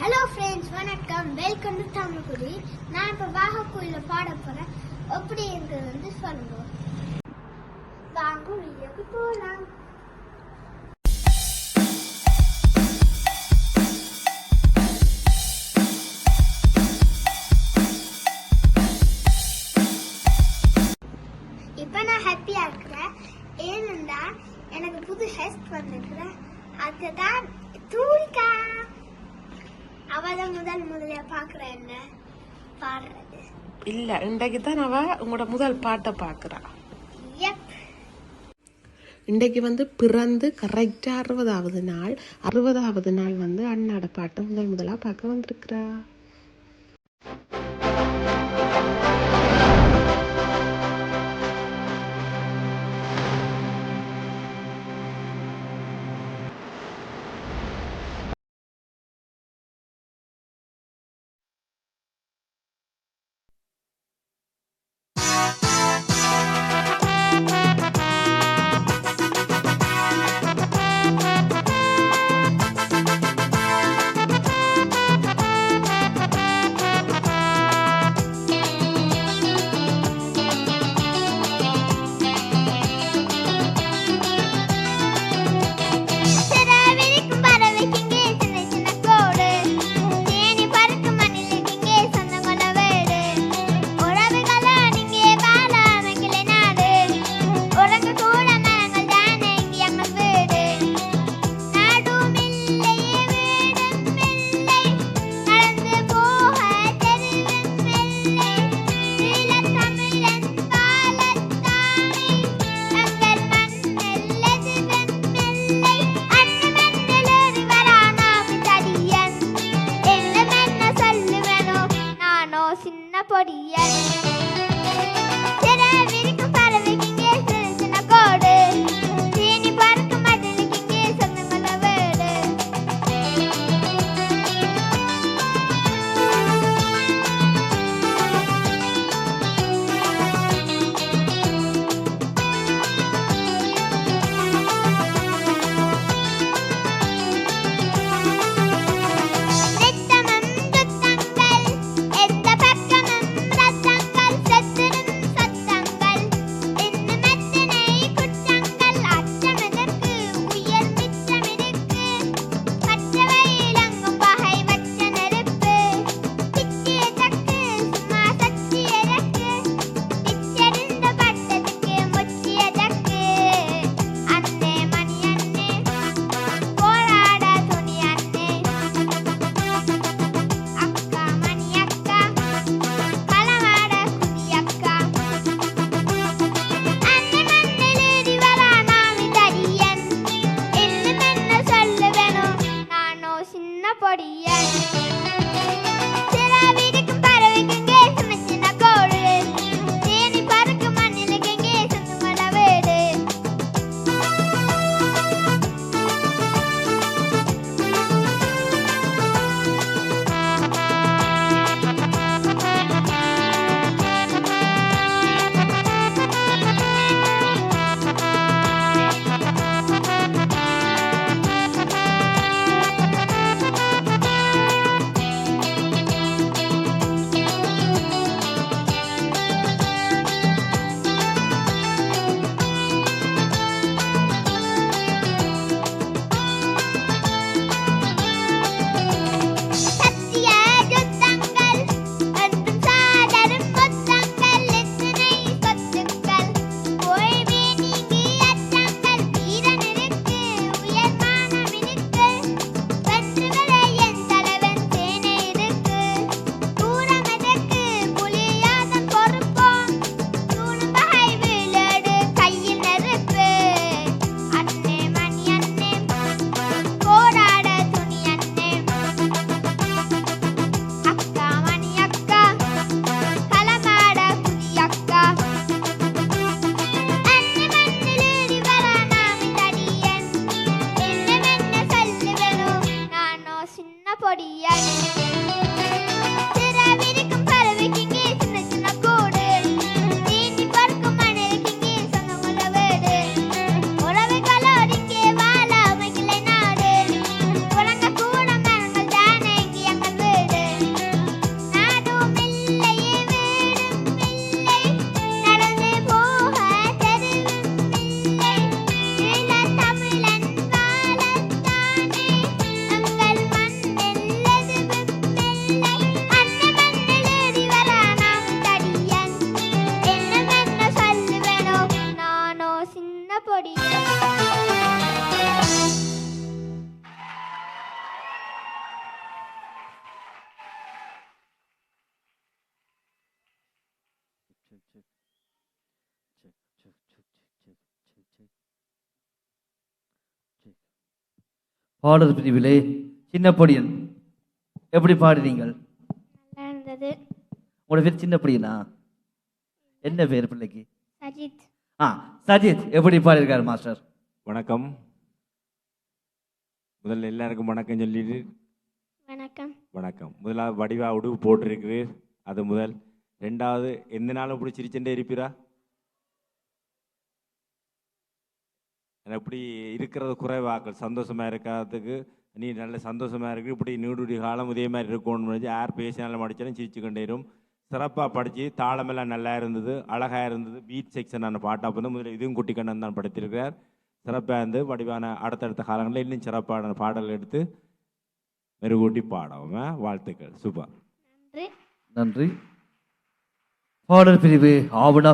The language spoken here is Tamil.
ஹலோ ஃப்ரெண்ட்ஸ் வணக்கம். Welcome to Tamilkudi. நான் இப்போ வாகக்குயில பாட போகிறேன் எப்படி இருக்கிறது வந்து சொல்லுவோம் வாங்குழியக்கு போகலாம் இப்போ நான் ஹாப்பியாக இருக்கிறேன். ஏனென்றால் எனக்கு புது ஹெஸ்ட் வந்திருக்கிறேன் அதுதான் தூரிக்கா இல்ல இன்றைக்கு தான் அவ உங்களோட முதல் பாட்டை பாக்குறா இன்றைக்கு வந்து பிறந்து கரெக்டாக அறுபதாவது நாள் அறுபதாவது நாள் வந்து அண்ணாட பாட்டை முதல் முதலாக பார்க்க வந்திருக்கிறா. பாடல் பிரிவிலே சின்ன பொடியன். எப்படி பாடினீங்கள் நல்லா இருந்தது உங்களோட பேர் சின்ன பொடியனா? என்ன பேர் பிள்ளைக்கு? சஜித். ஆ சஜித் எப்படி பாடியிருக்காரு மாஸ்டர்? வணக்கம். முதல்ல எல்லாருக்கும் வணக்கம் சொல்லிட்டு. வணக்கம். வணக்கம். முதலாவது வடிவா உடுவு போட்டிருக்கிறீர் அது முதல். ரெண்டாவது எந்த நாளும் இப்படி சிரிச்சுட்டே இருப்பீரா? அப்படி இருக்கிறது குறைவாக்கள் சந்தோஷமா இருக்கிறதுக்கு நீ நல்ல சந்தோஷமா இருக்கு. இப்படி நீடுடி காலம் இதே மாதிரி இருக்கணும்னு நினைச்சு யார் பேசினாலும் அடித்தாலும் சிரிச்சு கொண்டேரும் சிறப்பாக படித்து தாளமெல்லாம் நல்லா இருந்தது அழகாக இருந்தது. பீட் செக்ஷனான பாட்டு அப்போ வந்து முதல்ல இதுவும் குட்டிக்கண்ணன் தான் படுத்திருக்கிறார். சிறப்பாக இருந்து வடிவான அடுத்தடுத்த காலங்களில் இன்னும் சிறப்பான பாடல் எடுத்து மெருகூட்டி பாடவும். வாழ்த்துக்கள். சூப்பர். நன்றி. நன்றி. பாடல் பிரிவு ஆவணா